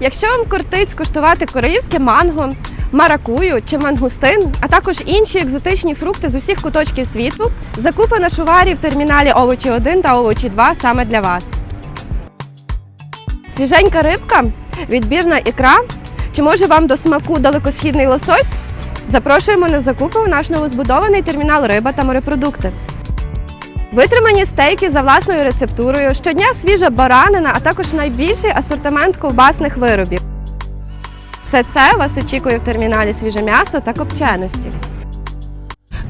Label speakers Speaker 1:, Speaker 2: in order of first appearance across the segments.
Speaker 1: Якщо вам кортить скуштувати королівське манго, маракую чи мангустин, а також інші екзотичні фрукти з усіх куточків світу, закупи на шуварі в терміналі овочі 1 та овочі 2 саме для вас. Свіженька рибка, відбірна ікра. Чи може вам до смаку далекосхідний лосось? Запрошуємо на закупи у наш новозбудований термінал риба та морепродукти. Витримані стейки за власною рецептурою, щодня свіжа баранина, а також найбільший асортимент ковбасних виробів. Все це вас очікує в терміналі свіже м'ясо та копченості.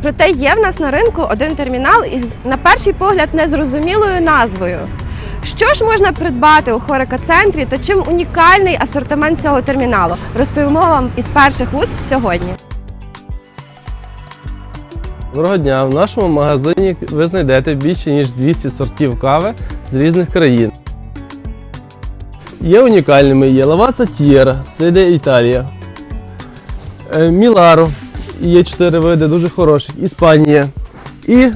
Speaker 1: Проте є в нас на ринку один термінал із, на перший погляд, незрозумілою назвою. Що ж можна придбати у Хорика-центрі та чим унікальний асортимент цього терміналу? Розповімо вам із перших уст сьогодні.
Speaker 2: Доброго дня! В нашому магазині ви знайдете більше ніж 200 сортів кави з різних країн. Є унікальними, є Лаваца Тієра, це йде Італія. Е, Міларо, є 4 види, дуже хороших, Іспанія. І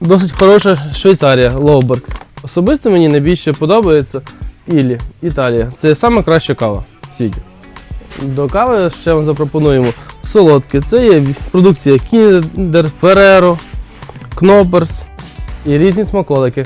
Speaker 2: досить хороша Швейцарія, Лоуберг. Особисто мені найбільше подобається Іллі, Італія. Це саме краща кава в світі. До кави ще вам запропонуємо солодке. Це є продукція Kinder, Ferrero, Knoppers і різні смаколики.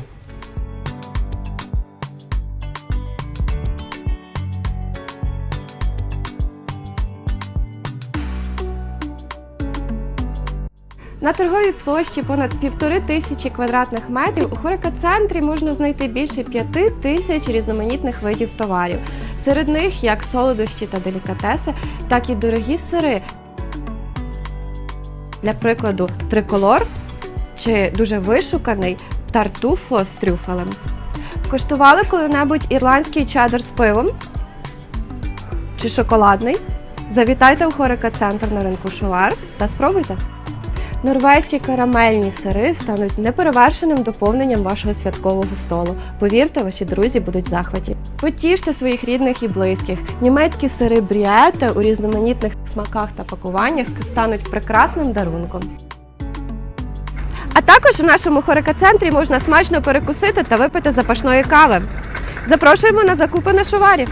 Speaker 1: На торговій площі понад півтори тисячі квадратних метрів у Хорика-центрі можна знайти більше п'яти тисяч різноманітних видів товарів. Серед них як солодощі та делікатеси, так і дорогі сири. Для прикладу, триколор чи дуже вишуканий тартуфо з трюфелем. Коштували коли-небудь ірландський чадер з пивом чи шоколадний? Завітайте у Хорика-центр на ринку Шувар та спробуйте. Норвезькі карамельні сири стануть неперевершеним доповненням вашого святкового столу. Повірте, ваші друзі будуть в захваті. Потіште своїх рідних і близьких. Німецькі сири бріете у різноманітних смаках та пакуваннях стануть прекрасним дарунком. А також у нашому хорика-центрі можна смачно перекусити та випити запашної кави. Запрошуємо на закупи на шуварі.